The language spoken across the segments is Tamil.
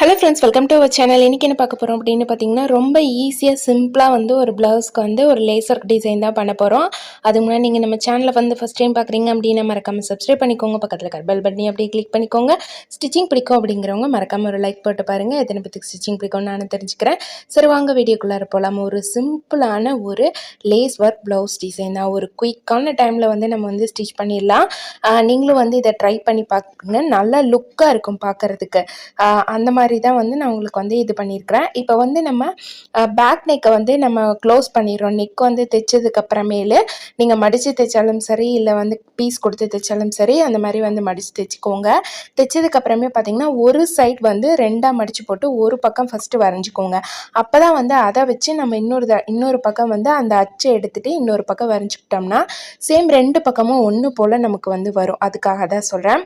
Hello friends welcome to our channel இன்றைக்கி என்ன பார்க்க போகிறோம் அப்படின்னு பார்த்தீங்கன்னா ரொம்ப ஈஸியாக சிம்பிளாக வந்து ஒரு ப்ளவுஸ்க்கு வந்து ஒரு லேசர் டிசைன் தான் பண்ண போகிறோம் அதுக்கு முன்னாடி நீங்கள் நம்ம சேனலில் வந்து ஃபஸ்ட் டைம் பார்க்குறீங்க அப்படின்னா மறக்காமல் சப்ஸ்கிரைப் பண்ணிக்கோங்க. பக்கத்தில் இருக்க பெல் பட்டனி அப்படியே கிளிக் பண்ணிக்கோங்க. ஸ்டிச்சிங் பிடிக்கும் அப்படிங்கிறவங்க மறக்காமல் ஒரு லைக் போட்டு பாருங்கள் எத்தனை பேத்துக்கு ஸ்டிச்சிங் பிடிக்கும்னு நான் தெரிஞ்சுக்கிறேன். சரி வாங்க வீடியோக்குள்ளார போகலாம் ஒரு சிம்பிளான ஒரு லேஸ் ஒர்க் ப்ளவுஸ் டிசைன் தான். ஒரு குயிக்கான டைமில் வந்து நம்ம வந்து ஸ்டிச் பண்ணிடலாம். நீங்களும் வந்து இதை ட்ரை பண்ணி பார்க்குங்க. நல்லா லுக்காக இருக்கும் பார்க்குறதுக்கு. அந்த மாதிரி தான் வந்து நான் உங்களுக்கு வந்து இது பண்ணியிருக்கிறேன். இப்போ வந்து நம்ம பேக் நெக்கை வந்து நம்ம க்ளோஸ் பண்ணிடுறோம். நெக் வந்து தைச்சதுக்கு அப்புறமேலு நீங்கள் மடித்து தைச்சாலும் சரி இல்லை வந்து பீஸ் கொடுத்து தைச்சாலும் சரி அந்த மாதிரி வந்து மடித்து தைச்சிக்கோங்க. தைச்சதுக்கு அப்புறமே பார்த்தீங்கன்னா ஒரு சைட் வந்து ரெண்டாக மடித்து போட்டு ஒரு பக்கம் ஃபஸ்ட்டு வரைஞ்சிக்கோங்க. அப்போ தான் வந்து அதை வச்சு நம்ம இன்னொரு த இன்னொரு பக்கம் வந்து அந்த அச்சை எடுத்துகிட்டு இன்னொரு பக்கம் வரைஞ்சிக்கிட்டோம்னா சேம் ரெண்டு பக்கமும் ஒன்று போல் நமக்கு வந்து வரும். அதுக்காக தான் சொல்கிறேன்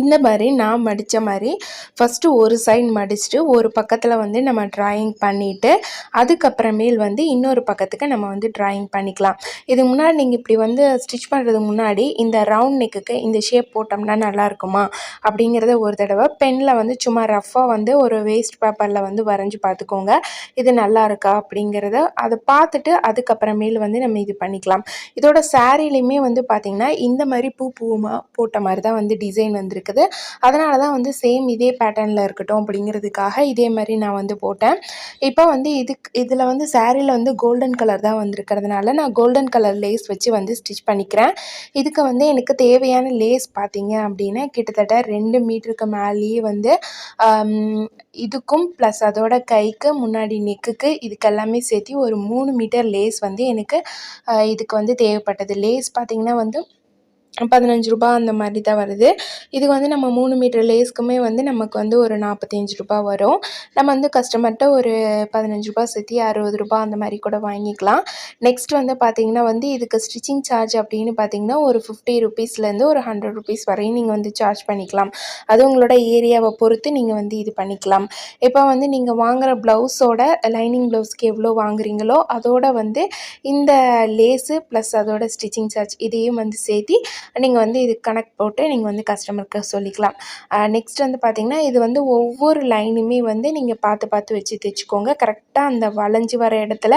இந்த மாதிரி நான் மடித்த மாதிரி ஃபஸ்ட்டு ஒரு சைடு மடிச்சுட்டு ஒரு பக்கத்தில் வந்து நம்ம ட்ராயிங் பண்ணிவிட்டு அதுக்கப்புறமேல் வந்து இன்னொரு பக்கத்துக்கு நம்ம வந்து ட்ராயிங் பண்ணிக்கலாம். இதுக்கு முன்னாடி நீங்கள் இப்படி வந்து ஸ்டிச் பண்ணுறதுக்கு முன்னாடி இந்த ரவுண்ட் நெக்குக்கு இந்த ஷேப் போட்டோம்னா நல்லா இருக்குமா? அப்படிங்கிறத ஒரு தடவை பெனில் வந்து சும்மா ரஃப்பாக வந்து ஒரு வேஸ்ட் பேப்பரில் வந்து வரைஞ்சி பார்த்துக்கோங்க. இது நல்லா இருக்கா? அப்படிங்கிறத அதை பார்த்துட்டு அதுக்கப்புறமேல் வந்து நம்ம இது பண்ணிக்கலாம். இதோட சாரீலையுமே வந்து பார்த்திங்கன்னா இந்த மாதிரி பூ பூமாக போட்ட மாதிரி தான் வந்து டிசைன் வந்துருக்கு. இருக்குது. அதனால தான் வந்து சேம் இதே பேட்டர்னில் இருக்கட்டும் அப்படிங்கிறதுக்காக இதே மாதிரி நான் வந்து போட்டேன். இப்போ வந்து இதுக்கு இதில் வந்து சாரீயில் வந்து கோல்டன் கலர் தான் வந்திருக்கிறதுனால நான் கோல்டன் கலர் லேஸ் வச்சு வந்து ஸ்டிச் பண்ணிக்கிறேன். இதுக்கு வந்து எனக்கு தேவையான லேஸ் பார்த்தீங்க அப்படின்னா கிட்டத்தட்ட ரெண்டு மீட்டருக்கு மேலேயே வந்து இதுக்கும் ப்ளஸ் அதோட கைக்கு முன்னாடி நெக்குக்கு இதுக்கெல்லாமே சேர்த்து ஒரு மூணு மீட்டர் லேஸ் வந்து எனக்கு இதுக்கு வந்து தேவைப்பட்டது. லேஸ் பார்த்திங்கன்னா வந்து பதினஞ்சு ரூபா அந்த மாதிரி தான் வருது. இது வந்து நம்ம மூணு மீட்டர் லேஸ்க்குமே வந்து நமக்கு வந்து ஒரு நாற்பத்தஞ்சு ரூபா வரும். நம்ம வந்து கஸ்டமர்கிட்ட ஒரு பதினஞ்சு ரூபா சேர்த்தி அறுபது ரூபா அந்த மாதிரி கூட வாங்கிக்கலாம். நெக்ஸ்ட் வந்து பார்த்திங்கன்னா வந்து இதுக்கு ஸ்டிச்சிங் சார்ஜ் அப்படின்னு பார்த்தீங்கன்னா ஒரு ஃபிஃப்டி ருபீஸ்லேருந்து ஒரு ஹண்ட்ரட் ருபீஸ் வரையும் நீங்கள் வந்து சார்ஜ் பண்ணிக்கலாம். அது உங்களோட ஏரியாவை பொறுத்து நீங்கள் வந்து இது பண்ணிக்கலாம். இப்போ வந்து நீங்கள் வாங்குகிற ப்ளவுஸோட லைனிங் ப்ளவுஸ்க்கு எவ்வளோ வாங்குறீங்களோ அதோட வந்து இந்த லேஸு ப்ளஸ் அதோட ஸ்டிச்சிங் சார்ஜ் இதையும் வந்து சேர்த்தி நீங்கள் வந்து இது கணக்கு போட்டு நீங்கள் வந்து கஸ்டமருக்கு சொல்லிக்கலாம். நெக்ஸ்ட் வந்து பார்த்திங்கன்னா இது வந்து ஒவ்வொரு லைனுமே வந்து நீங்கள் பார்த்து பார்த்து வச்சு தைச்சிக்கோங்க கரெக்டாக அந்த வளைஞ்சி வர இடத்துல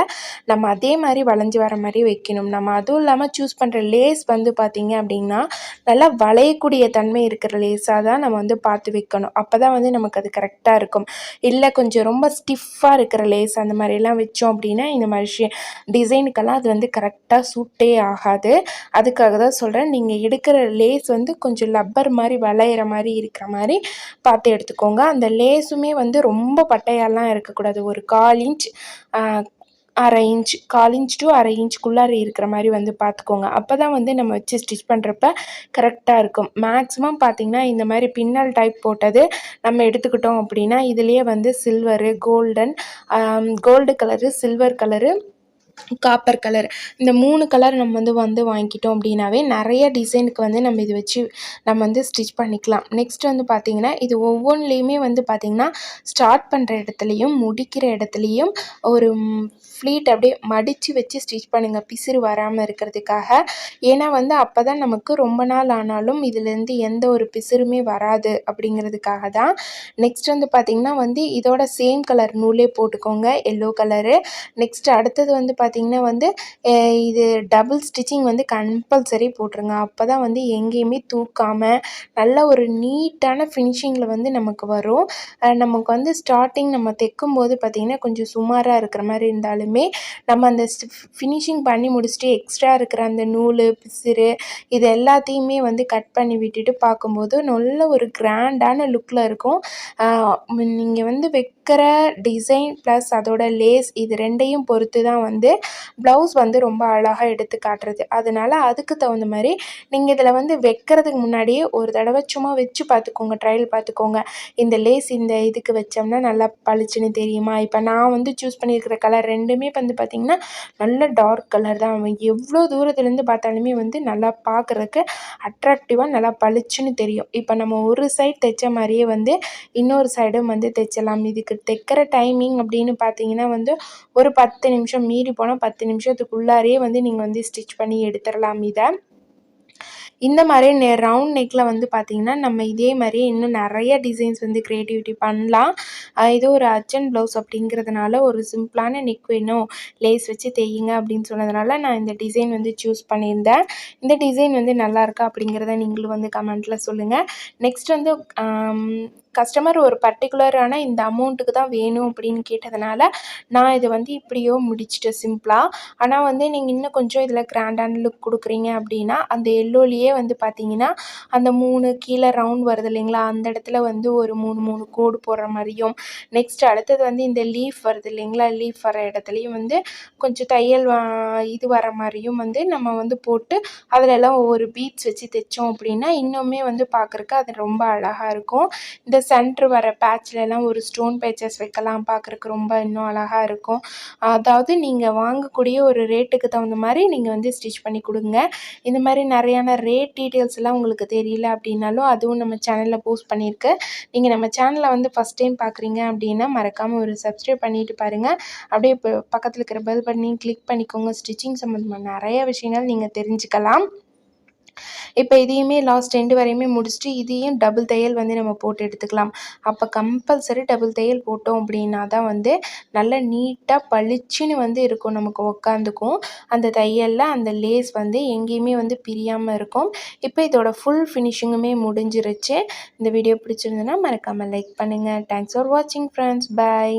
நம்ம அதே மாதிரி வளைஞ்சி வர மாதிரி வைக்கணும். நம்ம அதுவும் இல்லாமல் சூஸ் பண்ணுற லேஸ் வந்து பார்த்திங்க அப்படின்னா நல்லா வளையக்கூடிய தன்மை இருக்கிற லேஸாக தான் நம்ம வந்து பார்த்து வைக்கணும். அப்போ தான் வந்து நமக்கு அது கரெக்டாக இருக்கும். இல்லை கொஞ்சம் ரொம்ப ஸ்டிஃபாக இருக்கிற லேஸ் அந்த மாதிரிலாம் வச்சோம் அப்படின்னா இந்த மாதிரி டிசைனுக்கெல்லாம் அது வந்து கரெக்டாக சூட்டே ஆகாது. அதுக்காக தான் சொல்கிறேன் நீங்கள் எடுக்கிற லேஸ் வந்து கொஞ்சம் லப்பர் மாதிரி வளையிற மாதிரி இருக்கிற மாதிரி பார்த்து எடுத்துக்கோங்க. அந்த லேஸுமே வந்து ரொம்ப பட்டையாலாம் இருக்கக்கூடாது. ஒரு கால் இன்ச் அரை இன்ச் கால் இன்ச் டு அரை இன்ச்சுக்குள்ளார இருக்கிற மாதிரி வந்து பார்த்துக்கோங்க. அப்போ தான் வந்து நம்ம வச்சு ஸ்டிச் பண்ணுறப்ப கரெக்டாக இருக்கும். மேக்ஸிமம் பார்த்திங்கன்னா இந்த மாதிரி பின்னல் டைப் போட்டது நம்ம எடுத்துக்கிட்டோம் அப்படின்னா இதுலேயே வந்து silver golden gold colour silver colour copper colour இந்த மூணு கலர் நம்ம வந்து வந்து வாங்கிக்கிட்டோம் அப்படின்னாவே நிறைய டிசைனுக்கு வந்து நம்ம இது வச்சு நம்ம வந்து ஸ்டிச் பண்ணிக்கலாம். நெக்ஸ்ட் வந்து பார்த்திங்கன்னா இது ஒவ்வொன்றுலேயுமே வந்து பார்த்திங்கன்னா ஸ்டார்ட் பண்ணுற இடத்துலையும் முடிக்கிற இடத்துலையும் ஒரு ஃப்ளீட் அப்படியே மடித்து வச்சு ஸ்டிச் பண்ணுங்கள் பிசிறு வராமல் இருக்கிறதுக்காக. ஏன்னா வந்து அப்போ தான் நமக்கு ரொம்ப நாள் ஆனாலும் இதுலேருந்து எந்த ஒரு பிசிறுமே வராது அப்படிங்கிறதுக்காக தான். நெக்ஸ்ட் வந்து பார்த்திங்கன்னா வந்து இதோட சேம் கலர் நூலே போட்டுக்கோங்க. எல்லோ கலரு நெக்ஸ்ட் அடுத்தது வந்து பார்த்திங்கன்னா வந்து இது டபுள் ஸ்டிச்சிங் வந்து கம்பல்சரி போட்டுருங்க. அப்போ தான் வந்து எங்கேயுமே தூக்காமல் நல்ல ஒரு நீட்டான ஃபினிஷிங்கில் வந்து நமக்கு வரும். நமக்கு வந்து ஸ்டார்டிங் நம்ம தைக்கும் போது பார்த்திங்கன்னா கொஞ்சம் சுமாராக இருக்கிற மாதிரி இருந்தாலுமே நம்ம அந்த ஃபினிஷிங் பண்ணி முடிச்சுட்டு எக்ஸ்ட்ரா இருக்கிற அந்த நூல் பிசிறு இது எல்லாத்தையுமே வந்து கட் பண்ணி விட்டுட்டு பார்க்கும்போது நல்ல ஒரு கிராண்டான லுக்கில் இருக்கும். நீங்கள் வந்து வெக் வைக்கிற டிசைன் ப்ளஸ் அதோட லேஸ் இது ரெண்டையும் பொறுத்து தான் வந்து ப்ளவுஸ் வந்து ரொம்ப அழகாக எடுத்து காட்டுறது. அதனால் அதுக்கு தகுந்த மாதிரி நீங்கள் இதில் வந்து வைக்கிறதுக்கு முன்னாடியே ஒரு தடவை சும்மா வச்சு பார்த்துக்கோங்க ட்ரையல் பார்த்துக்கோங்க. இந்த லேஸ் இந்த இதுக்கு வச்சோம்னா நல்லா பளிச்சுன்னு தெரியுமா? இப்போ நான் வந்து சூஸ் பண்ணியிருக்கிற கலர் ரெண்டுமே வந்து பார்த்திங்கன்னா நல்ல டார்க் கலர் தான். எவ்வளோ தூரத்துலேருந்து பார்த்தாலுமே வந்து நல்லா பார்க்குறதுக்கு அட்ராக்டிவாக நல்லா பளிச்சுன்னு தெரியும். இப்போ நம்ம ஒரு சைடு தைச்ச மாதிரியே வந்து இன்னொரு சைடும் வந்து தைச்சலாம் இதுக்கு தைக்கிற டைமிங் அப்படின்னு பார்த்தீங்கன்னா வந்து ஒரு பத்து நிமிஷம் மீறி போனால் பத்து நிமிஷத்துக்குள்ளாரையே வந்து நீங்கள் வந்து ஸ்டிச் பண்ணி எடுத்துடலாம் இதை. இந்த மாதிரி நெ ரவுண்ட் நெக்கில் வந்து பார்த்திங்கன்னா நம்ம இதே மாதிரி இன்னும் நிறைய டிசைன்ஸ் வந்து க்ரியேட்டிவிட்டி பண்ணலாம். இது ஒரு அச்சன் ப்ளவுஸ் அப்படிங்கிறதுனால ஒரு சிம்பிளான நெக் வேணும். லேஸ் வச்சு தையுங்க அப்படின்னு சொன்னதுனால நான் இந்த டிசைன் வந்து சூஸ் பண்ணியிருந்தேன். இந்த டிசைன் வந்து நல்லா இருக்கா அப்படிங்கிறத நீங்களும் வந்து கமெண்ட்டில் சொல்லுங்கள் நெக்ஸ்ட் வந்து கஸ்டமர் ஒரு பர்டிகுலரான இந்த அமௌண்ட்டுக்கு தான் வேணும் அப்படின்னு கேட்டதுனால நான் இதை வந்து இப்படியோ முடிச்சிட்டேன் சிம்பிளாக ஆனால் வந்து நீங்கள் இன்னும் கொஞ்சம் இதில் கிராண்டான லுக் கொடுக்குறீங்க அப்படின்னா அந்த எல்லோலேயே வந்து பார்த்தீங்கன்னா அந்த மூணு கீழே ரவுண்ட் வருது இல்லைங்களா? அந்த இடத்துல வந்து ஒரு மூணு மூணு கோடு போடுற மாதிரியும். நெக்ஸ்ட் அடுத்தது வந்து இந்த லீஃப் வருது இல்லைங்களா? லீஃப் வர இடத்துலையும் வந்து கொஞ்சம் தையல் வா- இது வர மாதிரியும் வந்து நம்ம வந்து போட்டு அதில் எல்லாம் ஒவ்வொரு பீட்ஸ் வச்சு தைச்சோம் அப்படின்னா இன்னுமே வந்து பார்க்குறக்கு அது ரொம்ப அழகாக இருக்கும். இந்த சென்ட்ரு வர பேட்ச்ல எல்லாம் ஒரு ஸ்டோன் பேச்சஸ் வைக்கலாம் பார்க்குறக்கு ரொம்ப இன்னும் அழகாக இருக்கும். அதாவது நீங்கள் வாங்கக்கூடிய ஒரு ரேட்டுக்கு தகுந்த மாதிரி நீங்கள் வந்து ஸ்டிச் பண்ணி கொடுங்க. இந்த மாதிரி நிறையான ரேட் டீட்டெயில்ஸ் எல்லாம் உங்களுக்கு தெரியல அப்படின்னாலும் அதுவும் நம்ம சேனலில் போஸ்ட் பண்ணியிருக்கு. நீங்கள் நம்ம சேனலை வந்து ஃபஸ்ட் டைம் பார்க்குறீங்க அப்படின்னா மறக்காமல் ஒரு சப்ஸ்கிரைப் பண்ணிட்டு பாருங்கள் அப்படியே இப்போ பக்கத்தில் இருக்கிற பெல் பட்டனையும் கிளிக் பண்ணிக்கோங்க. ஸ்டிச்சிங் சம்மந்தமாக நிறைய விஷயங்கள் நீங்கள் தெரிஞ்சுக்கலாம். இப்போ இதையுமே லாஸ்ட் எண்டு வரையுமே முடிச்சுட்டு இதையும் டபுள் தையல் வந்து நம்ம போட்டு எடுத்துக்கலாம். அப்போ கம்பல்சரி டபுள் தையல் போட்டோம் அப்படின்னா தான் வந்து நல்லா நீட்டாக பளிச்சுன்னு வந்து இருக்கும் நமக்கு உக்காந்துக்கும். அந்த தையலில் அந்த லேஸ் வந்து எங்கேயுமே வந்து பிரியாமல் இருக்கும். இப்போ இதோட ஃபுல் ஃபினிஷிங்குமே முடிஞ்சிருச்சு. இந்த வீடியோ பிடிச்சிருந்ததுன்னா மறக்காமல் லைக் பண்ணுங்கள் தேங்க்ஸ் ஃபார் வாட்சிங் ஃப்ரெண்ட்ஸ் பை